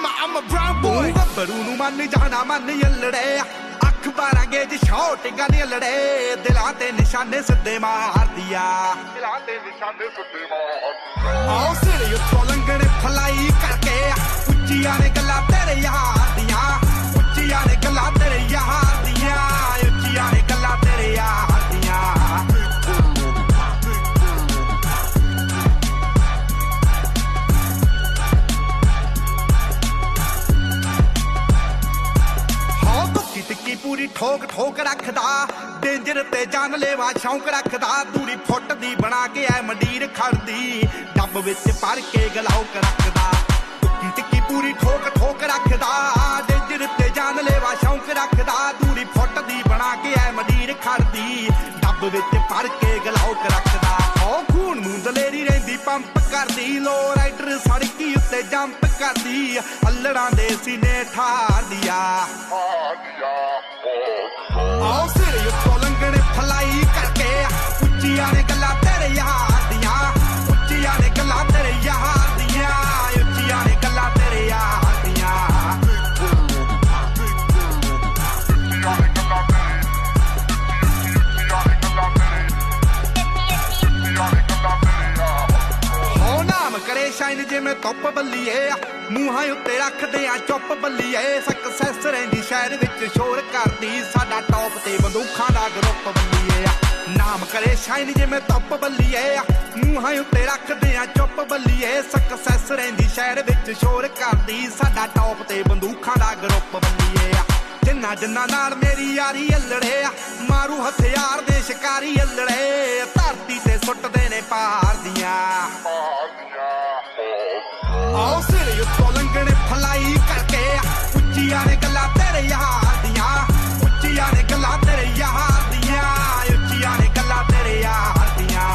I'm a, I'm a brown boy. ਗੱਭਰੂ ਨੂੰ ਮੰਨ ਜਾਣਾ ਮੰਨ ਯੱਲੜੇ ਅੱਖ ਬਾਰਾਂਗੇ ਜੀ ਸ਼ੌਟ ਗਾਨੇ ਲੜੇ ਦਿਲਾਂ ਤੇ ਨਿਸ਼ਾਨੇ ਸਿੱਧੇ ਮਾਰਦੀ ਆ ਦਿਲਾਂ ਤੇ ਨਿਸ਼ਾਨੇ ਸੁੱਤੇ ਮਾਰ ਆਓ ਸਿਰੇ ਉੱਤੋਂ ਲੰਘਣੇ ਫਲਾਈ ਕਰਕੇ ਪੂਰੀ ਠੋਕ ਠੋਕ ਰੱਖਦਾ, ਡੇਂਜਰ ਤੇ ਜਾਨ ਲੈਵਾ ਸ਼ੌਂਕ ਰੱਖਦਾ, ਦੂਰੀ ਫੁੱਟ ਦੀ ਬਣਾ ਕੇ ਐ ਮੰਡੀਰ ਖੜਦੀ, ਡੱਬ ਵਿੱਚ ਭਰ ਕੇ ਗਲਾਉਕ ਰੱਖਦਾ। ਕੁੱਕੀ ਟਿੱਕੀ ਪੂਰੀ ਠੋਕ ਠੋਕ ਰੱਖਦਾ, ਡੇਂਜਰ ਤੇ ਜਾਨ ਲੈਵਾ ਸ਼ੌਂਕ ਰੱਖਦਾ, ਦੂਰੀ ਫੁੱਟ ਦੀ ਬਣਾ ਕੇ ਐ ਮੰਡੀਰ ਖੜਦੀ, ਡੱਬ ਵਿੱਚ ਭਰ ਕੇ ਗਲਾਉਕ ਰੱਖਦਾ। ਹੋ ਖੂਨ ਨੂੰ ਦਲੇਰੀ ਰਹਿੰਦੀ, ਪੰਪ ਕਰਦੀ ਲੋ ਰਾਈਡਰ ਸੜਕੀ ਉੱਤੇ ਜੰਪ ਕਰਦੀ ਅల్లੜਾਂ ਦੇ ਸੀਨੇ ਠਾਰਦੀ ਆ ਆਦੀਆ ਓ ਆਓ ਸਿਰੇ ਜਿਵੇਂ ਧੁੱਪ ਬੱਲੀਏ, ਮੂੰਹਾਂ ਉੱਤੇ ਰੱਖਦੇ ਆ, ਚੁੱਪ ਬੱਲੀਏ। ਸਕਸੈਸ ਰਹਿੰਦੀ ਸ਼ਹਿਰ ਵਿੱਚ, ਸ਼ੋਰ ਕਰਦੀ ਸਾਡਾ ਟੌਪ ਤੇ ਬੰਦੂਖਾਂ ਦਾ ਗਰੁੱਪ ਬੱਲੀਏ। ਨਾਮ ਕਰੇ ਸ਼ਾਈਨ ਜਿਵੇਂ ਧੁੱਪ ਬੱਲੀਏ, ਮੂੰਹਾਂ ਉੱਤੇ ਰੱਖਦੇ ਆ, ਚੁੱਪ ਬੱਲੀਏ। ਸਕਸੈਸ ਰਹਿੰਦੀ ਸ਼ਹਿਰ ਵਿੱਚ, ਸ਼ੋਰ ਕਰਦੀ ਸਾਡਾ ਟੌਪ ਤੇ ਬੰਦੂਖਾਂ ਦਾ ਗਰੁੱਪ ਬੱਲੀਏ। ਆ ਜਿੰਨਾ ਜਿੰਨਾ ਨਾਲ ਮੇਰੀ ਯਾਰੀ ਅਲੜੇ ਮਾਰੂ ਹਥਿਆਰ ਦੇ ਸ਼ਿਕਾਰੀ ਅਲੜੇ। ਉੱਚੀਆਂ ਨੇ ਗੱਲਾਂ ਤੇਰੇ ਯਾਰ ਦੀਆਂ ਉੱਚੀਆਂ ਨੇ ਗੱਲਾਂ ਤੇਰੇ ਯਾਰ ਦੀਆਂ ਉੱਚੀਆਂ ਨੇ ਗੱਲਾਂ ਤੇਰੇ ਯਾਰ ਦੀਆਂ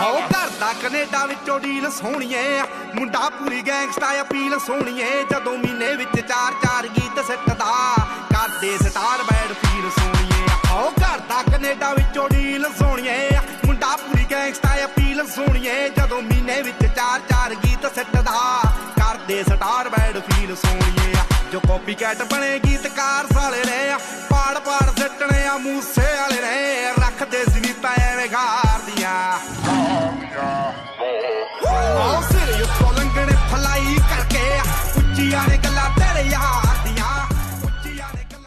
ਹੋ ਕਰਦਾ ਕੈਨੇਡਾ ਵਿੱਚੋਂ ਡੀਲ ਸੋਹਣੀਏ, ਮੁੰਡਾ ਪੂਰੀ ਗੈਂਗਸਟਾ ਅਪੀਲ ਸੋਹਣੀਏ, ਜਦੋਂ ਮਹੀਨੇ ਵਿੱਚ ਚਾਰ ਚਾਰ ਗੀਤ ਸਿੱਟਦਾ ਕਰਦੇ ਸਟਾਰ ਬੈਡ ਫੀਲ ਸੋਹਣੀਏ। ਹੋ ਕੈਨੇਡਾ ਵਿੱਚੋਂ ਡੀਲ ਸੋਣੀਏ ਮੁੰਡਾ ਪੂਰੀ ਗੈਂਗਸਟਾ ਅਪੀਲ ਸੋਣੀਏ। ਜਦੋਂ ਮਹੀਨੇ ਵਿੱਚ ਚਾਰ ਚਾਰ ਗੀਤ ਸੱਟਦਾ ਕਰਦੇ ਸਟਾਰ ਬੈਡ ਫੀਲ ਸੋਣੀਏ ਜੋ ਕਾਪੀ ਕੈਟ ਬਣੇ ਗੀਤਕਾਰ ਸਾਲੇ ਨੇ ਪਾੜ ਪਾੜ ਸੱਟਣੇ ਆ, ਮੂਸੇ ਵਾਲੇ ਨੇ। ਰੱਖਦੇ ਜ਼ਮੀਤਾ ਐਵੇਂ ਗਾ।